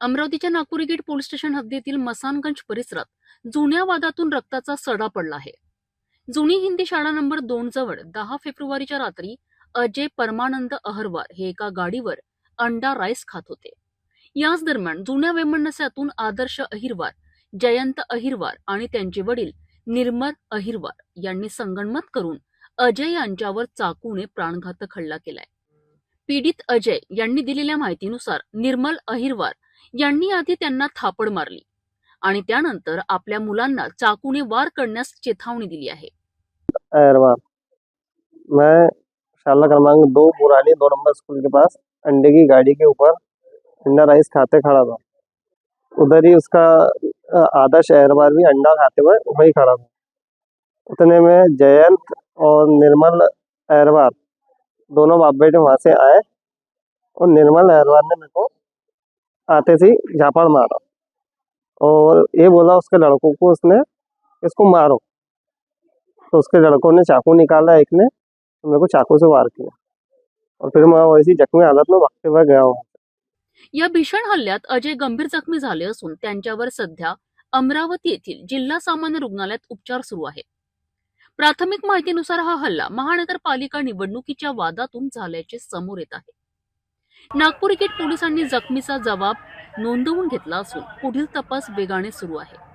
अमरावतीच्या Nagpuri gate police station हद्दीतील मसानगंज परिसरात जुन्या वादातून रक्ताचा सडा पडला आहे. जुनी हिंदी शाळा नंबर दोन जवळ दहा फेब्रुवारीच्या रात्री अजय परमानंद अहरवार हे एका गाडीवर अंडा राईस खात होते. याच दरम्यान जुन्या वैमनस्यातून आदर्श अहिरवार जयंत अहिरवार आणि त्यांचे वडील निर्मल अहिरवार यांनी संगणमत करून अजय यांच्यावर चाकूने प्राणघातक हल्ला केलाय. पीडित अजय यांनी दिलेल्या माहितीनुसार निर्मल अहिरवार यांनी आधी त्यांना थापड मारली. आणि त्यानंतर आपल्या मुलांना चाकूने वार करण्यास चेतावणी दिली आहे. मैं शाला क्रमांक दो पुरानी दो नंबर स्कूल के पास अंडे की गाड़ी के ऊपर अंडा राइस खाते खड़ा था। उधर ही उसका आधा आदर्श बार भी अंडा खाते हुए वही खड़ा था। उतने में जयंत और निर्मल अहरवार दोनों बाप बेटे वहाँ से आए और निर्मल अहरवार ने मेरे को आते से झापड़ मारा। और ये बोला उसके लड़कों को उसने इसको मारो। तो उसके लड़कों ने चाकू निकाला एक ने तो मेरे को चाकू से वार किया। और फिर मैं वैसी जख्मी हालत में भागते हुए गया हूँ। या भीषण हल्ल्यात अजय गंभीर जखमी झाले असून त्यांच्यावर सध्या अमरावती येथील जिल्हा सामान्य रुग्णालयात उपचार सुरू आहेत. प्राथमिक माहितीनुसार हा हल्ला महानगरपालिका निवडणुकीच्या वादातून झाल्याचे समोर येत आहे. नागपूर गेट पोलिसांनी जखमीचा जबाब नोंदवून घेतला असून पुढील तपास वेगाने सुरू आहे.